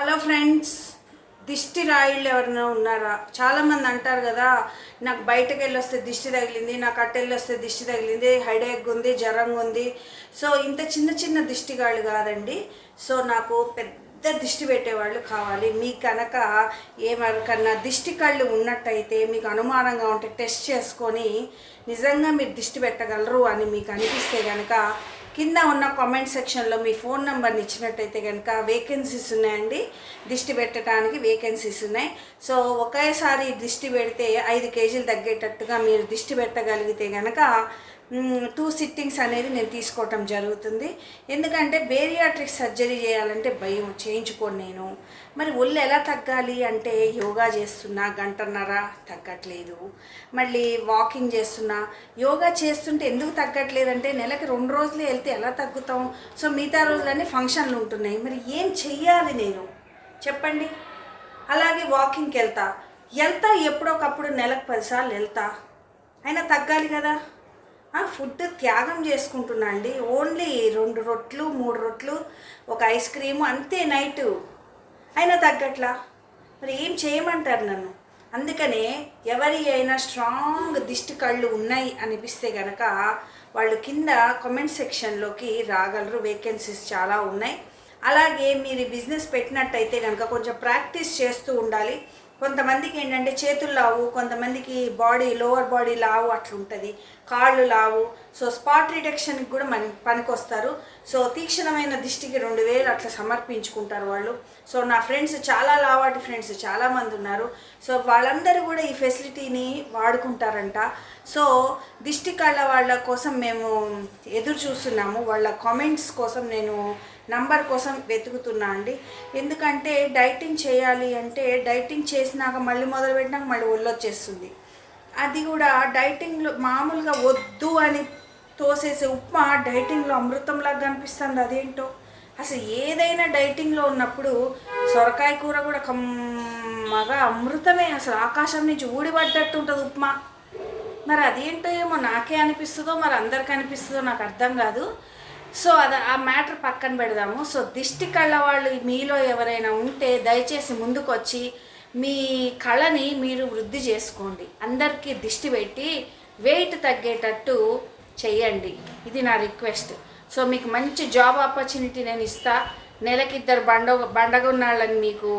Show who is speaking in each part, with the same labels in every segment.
Speaker 1: Hello friends దిష్టి రాయిళ్ళు ఎవరైనా ఉన్నారా? చాలామంది అంటారు కదా నాకు బయటకు వెళ్ళొస్తే దిష్టి తగిలింది నాకు అట్ట వెళ్ళి వస్తే దిష్టి తగిలింది హెడేక్ ఉంది జ్వరంగా ఉంది. సో ఇంత చిన్న చిన్న దిష్టిగాళ్ళు కాదండి. సో నాకు పెద్ద దిష్టి పెట్టేవాళ్ళు కావాలి. మీకు కనుక ఏమరకన్నా దిష్టి కళ్ళు ఉన్నట్టయితే మీకు అనుమానంగా ఉంటే టెస్ట్ చేసుకొని నిజంగా మీరు దిష్టి పెట్టగలరు అని మీకు అనిపిస్తే కనుక కింద ఉన్న కామెంట్ సెక్షన్లో మీ ఫోన్ నెంబర్ని ఇచ్చినట్టయితే కనుక వేకెన్సీస్ ఉన్నాయండి. దిష్టి పెట్టడానికి వేకెన్సీస్ ఉన్నాయి. సో ఒకేసారి దిష్టి పెడితే ఐదు కేజీలు తగ్గేటట్టుగా మీరు దిష్టి పెట్టగలిగితే కనుక టూ సిట్టింగ్స్ అనేది నేను తీసుకోవటం జరుగుతుంది. ఎందుకంటే బేరియాట్రిక్ సర్జరీ చేయాలంటే భయం చేయించుకోను నేను. మరి ఒళ్ళు ఎలా తగ్గాలి అంటే యోగా చేస్తున్నా గంటన్నర తగ్గట్లేదు. మళ్ళీ వాకింగ్ చేస్తున్నా యోగా చేస్తుంటే ఎందుకు తగ్గట్లేదు అంటే నెలకి రెండు రోజులు వెళ్తే ఎలా తగ్గుతాం? సో మిగతా రోజులన్నీ ఫంక్షన్లు ఉంటున్నాయి. మరి ఏం చెయ్యాలి నేను? చెప్పండి. అలాగే వాకింగ్కి వెళ్తా. వెళ్తా ఎప్పుడొకప్పుడు నెలకు పదిసార్లు వెళ్తా. అయినా తగ్గాలి కదా? ఫుడ్ త్యాగం చేసుకుంటున్నా అండి. ఓన్లీ రెండు రొట్లు మూడు రొట్లు ఒక ఐస్ క్రీము అంతే నైటు. అయినా తగ్గట్లా? మరి ఏం చేయమంటారు నన్ను? అందుకనే ఎవరి అయినా స్ట్రాంగ్ దిష్టి కళ్ళు ఉన్నాయి అనిపిస్తే గనక వాళ్ళు కింద కామెంట్ సెక్షన్లోకి రాగలరు. వేకెన్సీస్ చాలా ఉన్నాయి. అలాగే మీరు బిజినెస్ పెట్టినట్టయితే కనుక కొంచెం ప్రాక్టీస్ చేస్తూ ఉండాలి. కొంతమందికి ఏంటంటే చేతులు లావు కొంతమందికి బాడీ లోవర్ బాడీ లావు అట్లుంటుంది. కాళ్ళు లావు. సో స్పాట్ రిడక్షన్కి కూడా మన పనికొస్తారు. సో తీక్షణమైన దిష్టికి రెండు వేలు అట్లా సమర్పించుకుంటారు వాళ్ళు. సో నా ఫ్రెండ్స్ చాలా లావాటి ఫ్రెండ్స్ చాలామంది ఉన్నారు. సో వాళ్ళందరూ కూడా ఈ ఫెసిలిటీని వాడుకుంటారంట. సో దిష్టి కళ్ళ వాళ్ళ కోసం మేము ఎదురు చూస్తున్నాము వాళ్ళ కామెంట్స్ కోసం నేను నంబర్ కోసం వెతుకుతున్నా అండి. ఎందుకంటే డైటింగ్ చేయాలి అంటే డైటింగ్ చేసినాక మళ్ళీ మొదలు పెట్టినాక మళ్ళీ ఒళ్ళు వచ్చేస్తుంది. అది కూడా డైటింగ్లో మామూలుగా వద్దు అని తోసేసే ఉప్మా డైటింగ్లో అమృతంలాగా కనిపిస్తుంది. అదేంటో? అసలు ఏదైనా డైటింగ్లో ఉన్నప్పుడు సొరకాయ కూర కూడా కమ్మగా అమృతమే. అసలు ఆకాశం నుంచి ఊడిపడ్డట్టు ఉంటుంది ఉప్మా. మరి అదేంటో ఏమో నాకే అనిపిస్తుందో మరి అందరికి అనిపిస్తుందో నాకు అర్థం కాదు. సో అది ఆ మ్యాటర్ పక్కన పెడదాము. సో దిష్టి కళ్ళ వాళ్ళు మీలో ఎవరైనా ఉంటే దయచేసి ముందుకొచ్చి మీ కళని మీరు వృద్ధి చేసుకోండి. అందరికీ దిష్టి పెట్టి వెయిట్ తగ్గేటట్టు చెయ్యండి. ఇది నా రిక్వెస్ట్. సో మీకు మంచి జాబ్ ఆపర్చునిటీ నేను ఇస్తా. నెలకి ఇద్దరు బండ బండగున్నాళ్ళని మీకు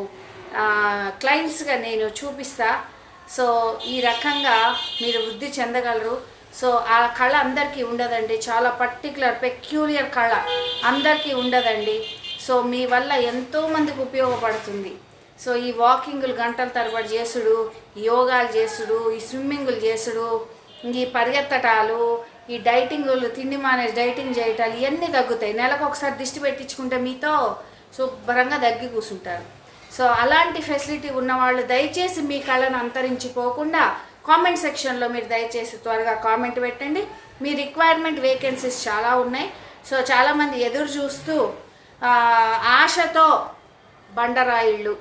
Speaker 1: క్లయింట్స్గా నేను చూపిస్తా. సో ఈ రకంగా మీరు వృద్ధి చెందగలరు. సో ఆ కళ అందరికీ ఉండదండి. చాలా పర్టికులర్ పెక్యూలియర్ కళ అందరికీ ఉండదండి. సో మీ వల్ల ఎంతోమందికి ఉపయోగపడుతుంది. సో ఈ వాకింగ్లు గంటల తరబడి చేసుడు యోగాలు చేసుడు ఈ స్విమ్మింగ్లు చేసుడు ఈ పరిగెత్తటాలు ఈ డైటింగులు తిండి మానేసి డైటింగ్ చేయటాలు ఇవన్నీ తగ్గుతాయి. నెలకు ఒకసారి దిష్టి పెట్టించుకుంటే మీతో శుభ్రంగా తగ్గి కూర్చుంటారు. సో అలాంటి ఫెసిలిటీ ఉన్నవాళ్ళు దయచేసి మీ కళను అంతరించిపోకుండా కామెంట్ సెక్షన్లో మీరు దయచేసి త్వరగా కామెంట్ పెట్టండి. మీ రిక్వైర్మెంట్ వేకెన్సీస్ చాలా ఉన్నాయి. సో చాలామంది ఎదురు చూస్తూ ఆశతో బండరాయిళ్ళు